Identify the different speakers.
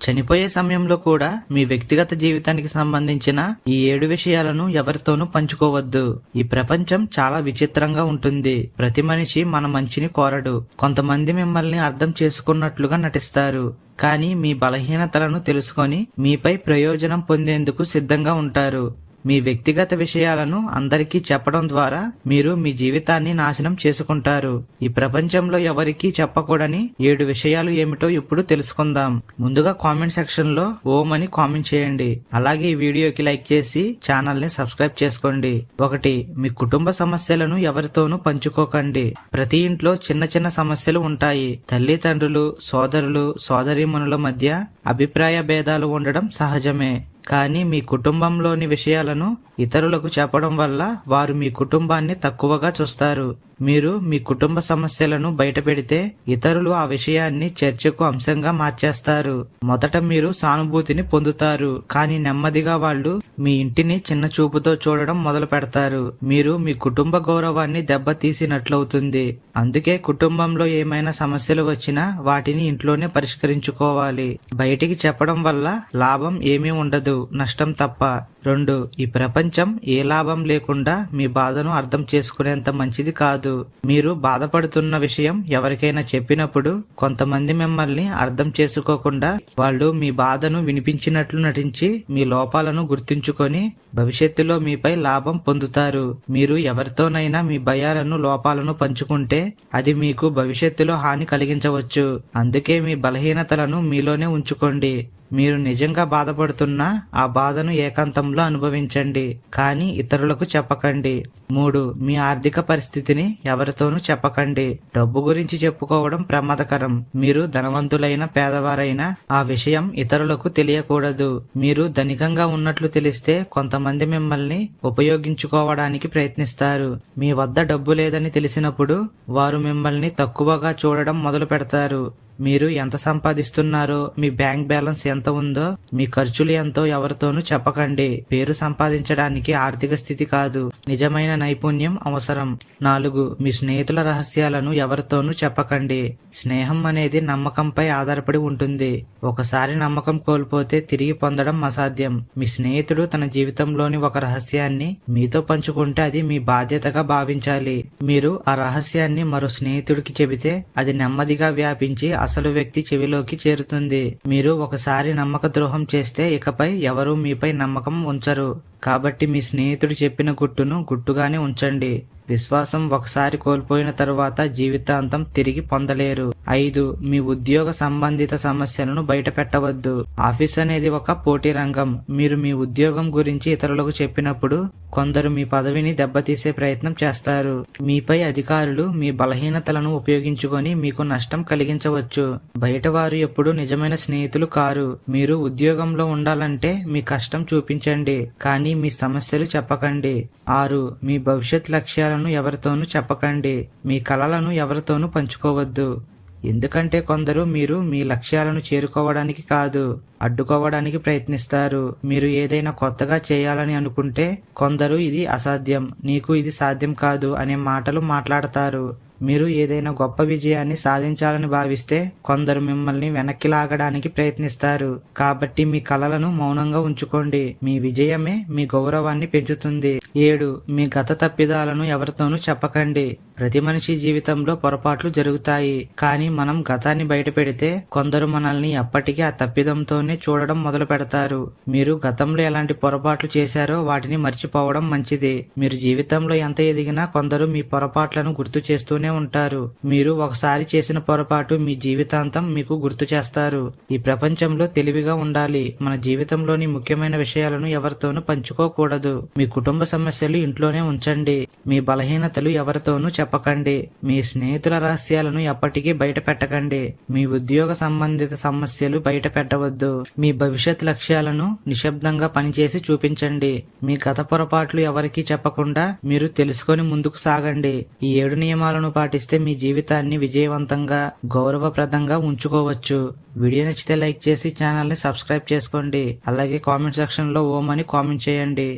Speaker 1: చనిపోయే సమయంలో కూడా మీ వ్యక్తిగత జీవితానికి సంబంధించిన ఈ ఏడు విషయాలను ఎవరితోనూ పంచుకోవద్దు. ఈ ప్రపంచం చాలా విచిత్రంగా ఉంటుంది. ప్రతి మనిషి మన మంచిని కోరడు. కొంతమంది మిమ్మల్ని అర్థం చేసుకున్నట్లుగా నటిస్తారు. కానీ మీ బలహీనతలను తెలుసుకొని మీపై ప్రయోజనం పొందేందుకు సిద్ధంగా ఉంటారు. మీ వ్యక్తిగత విషయాలను అందరికీ చెప్పడం ద్వారా మీరు మీ జీవితాన్ని నాశనం చేసుకుంటారు. ఈ ప్రపంచంలో ఎవరికీ చెప్పకూడని ఏడు విషయాలు ఏమిటో ఇప్పుడు తెలుసుకుందాం. ముందుగా కామెంట్ సెక్షన్లో ఓం అని కామెంట్ చేయండి. అలాగే ఈ వీడియోకి లైక్ చేసి ఛానల్ని సబ్స్క్రైబ్ చేసుకోండి. ఒకటి మీ కుటుంబ సమస్యలను ఎవరితోనూ పంచుకోకండి. ప్రతి ఇంట్లో చిన్న చిన్న సమస్యలు ఉంటాయి. తల్లిదండ్రులు సోదరులు సోదరీమణుల మధ్య అభిప్రాయ భేదాలు ఉండడం సహజమే. కానీ మీ కుటుంబంలోని విషయాలను ఇతరులకు చెప్పడం వల్ల వారు మీ కుటుంబాన్ని తక్కువగా చూస్తారు. మీరు మీ కుటుంబ సమస్యలను బయటపెడితే ఇతరులు ఆ విషయాన్ని చర్చకు అంశంగా మార్చేస్తారు. మొదట మీరు సానుభూతిని పొందుతారు. కానీ నెమ్మదిగా వాళ్ళు మీ ఇంటిని చిన్న చూపుతో చూడడం మొదలు పెడతారు. మీరు మీ కుటుంబ గౌరవాన్ని దెబ్బతీసినట్లవుతుంది. అందుకే కుటుంబంలో ఏమైనా సమస్యలు వచ్చినా వాటిని ఇంట్లోనే పరిష్కరించుకోవాలి. బయటికి చెప్పడం వల్ల లాభం ఏమీ ఉండదు. నష్టం తప్ప. రెండు ఈ ప్రపంచం ఏ లాభం లేకుండా మీ బాధను అర్థం చేసుకునేంత మంచిది కాదు. మీరు బాధపడుతున్న విషయం ఎవరికైనా చెప్పినప్పుడు కొంతమంది మిమ్మల్ని అర్థం చేసుకోకుండా వాళ్ళు మీ బాధను వినిపించినట్లు నటించి మీ లోపాలను గుర్తుంచుకొని భవిష్యత్తులో మీపై లాభం పొందుతారు. మీరు ఎవరితోనైనా మీ భయాలను లోపాలను పంచుకుంటే అది మీకు భవిష్యత్తులో హాని కలిగించవచ్చు. అందుకే మీ బలహీనతలను మీలోనే ఉంచుకోండి. మీరు నిజంగా బాధపడుతున్నా ఆ బాధను ఏకాంతంలో అనుభవించండి కానీ ఇతరులకు చెప్పకండి. మూడు మీ ఆర్థిక పరిస్థితిని ఎవరితోనూ చెప్పకండి. డబ్బు గురించి చెప్పుకోవడం ప్రమాదకరం. మీరు ధనవంతులైన పేదవారైనా ఆ విషయం ఇతరులకు తెలియకూడదు. మీరు ధనికంగా ఉన్నట్లు తెలిస్తే కొంతమంది మిమ్మల్ని ఉపయోగించుకోవడానికి ప్రయత్నిస్తారు. మీ వద్ద డబ్బు లేదని తెలిసినప్పుడు వారు మిమ్మల్ని తక్కువగా చూడడం మొదలు పెడతారు మీరు ఎంత సంపాదిస్తున్నారో మీ బ్యాంక్ బ్యాలెన్స్ ఎంత ఉందో మీ ఖర్చులు ఎంతో ఎవరితోనూ చెప్పకండి. పేరు సంపాదించడానికి ఆర్థిక స్థితి కాదు. నిజమైన నైపుణ్యం అవసరం. నాలుగు మీ స్నేహితుల రహస్యాలను ఎవరితోనూ చెప్పకండి. స్నేహం అనేది నమ్మకంపై ఆధారపడి ఉంటుంది. ఒకసారి నమ్మకం కోల్పోతే తిరిగి పొందడం అసాధ్యం. మీ స్నేహితుడు తన జీవితంలోని ఒక రహస్యాన్ని మీతో పంచుకుంటే అది మీ బాధ్యతగా భావించాలి. మీరు ఆ రహస్యాన్ని మరో స్నేహితుడికి చెబితే అది నెమ్మదిగా వ్యాపించి అసలు వ్యక్తి చెవిలోకి చేరుతుంది. మీరు ఒకసారి నమ్మక ద్రోహం చేస్తే ఇకపై ఎవరూ మీపై నమ్మకం ఉంచరు. కాబట్టి మీ స్నేహితుడు చెప్పిన గుట్టును గుట్టుగానే ఉంచండి. విశ్వాసం ఒకసారి కోల్పోయిన తరువాత జీవితాంతం తిరిగి పొందలేరు. ఐదు మీ ఉద్యోగ సంబంధిత సమస్యలను బయట పెట్టవద్దు ఆఫీస్ అనేది ఒక పోటీ రంగం. మీరు మీ ఉద్యోగం గురించి ఇతరులకు చెప్పినప్పుడు కొందరు మీ పదవిని దెబ్బతీసే ప్రయత్నం చేస్తారు. మీపై అధికారులు మీ బలహీనతలను ఉపయోగించుకొని మీకు నష్టం కలిగించవచ్చు. బయట వారు ఎప్పుడు నిజమైన స్నేహితులు కారు. మీరు ఉద్యోగంలో ఉండాలంటే మీ కష్టం చూపించండి. కానీ మీ సమస్యలు చెప్పకండి. ఆరు మీ భవిష్యత్ లక్ష్యాలను ఎవరితోనూ చెప్పకండి. మీ కళలను ఎవరితోనూ పంచుకోవద్దు. ఎందుకంటే కొందరు మీరు మీ లక్ష్యాలను చేరుకోవడానికి కాదు అడ్డుకోవడానికి ప్రయత్నిస్తారు. మీరు ఏదైనా కొత్తగా చేయాలని అనుకుంటే కొందరు ఇది అసాధ్యం నీకు ఇది సాధ్యం కాదు అనే మాటలు మాట్లాడతారు. మీరు ఏదైనా గొప్ప విజయాన్ని సాధించాలని భావిస్తే కొందరు మిమ్మల్ని వెనక్కి లాగడానికి ప్రయత్నిస్తారు. కాబట్టి మీ కలలను మౌనంగా ఉంచుకోండి. మీ విజయమే మీ గౌరవాన్ని పెంచుతుంది. ఏడు మీ గత తప్పిదాలను ఎవరితోనూ చెప్పకండి. ప్రతి మనిషి జీవితంలో పొరపాట్లు జరుగుతాయి. కానీ మనం గతాన్ని బయట పెడితే కొందరు మనల్ని ఎప్పటికీ ఆ తప్పిదంతోనే చూడడం మొదలు పెడతారు. మీరు గతంలో ఎలాంటి పొరపాట్లు చేశారో వాటిని మర్చిపోవడం మంచిది. మీరు జీవితంలో ఎంత ఎదిగినా కొందరు మీ పొరపాట్లను గుర్తు చేస్తూనే ఉంటారు. మీరు ఒకసారి చేసిన పొరపాటు మీ జీవితాంతం మీకు గుర్తు చేస్తారు. ఈ ప్రపంచంలో తెలివిగా ఉండాలి. మన జీవితంలోని ముఖ్యమైన విషయాలను ఎవరితోనూ పంచుకోకూడదు. మీ కుటుంబ సమస్యలు ఇంట్లోనే ఉంచండి. మీ బలహీనతలు ఎవరితోనూ చెప్పకండి. మీ స్నేహితుల రహస్యాలను ఎప్పటికీ బయట పెట్టకండి. మీ ఉద్యోగ సంబంధిత సమస్యలు బయట పెట్టవద్దు. మీ భవిష్యత్ లక్ష్యాలను నిశ్శబ్దంగా పనిచేసి చూపించండి. మీ గత పొరపాట్లు ఎవరికీ చెప్పకుండా మీరు తెలుసుకొని ముందుకు సాగండి. ఈ ఏడు నియమాలను పాటిస్తే మీ జీవితాన్ని విజయవంతంగా గౌరవప్రదంగా ఉంచుకోవచ్చు. వీడియో నచ్చితే లైక్ చేసి ఛానల్ని సబ్స్క్రైబ్ చేసుకోండి. అలాగే కామెంట్ సెక్షన్లో ఓమని ఓం అని కామెంట్ చేయండి.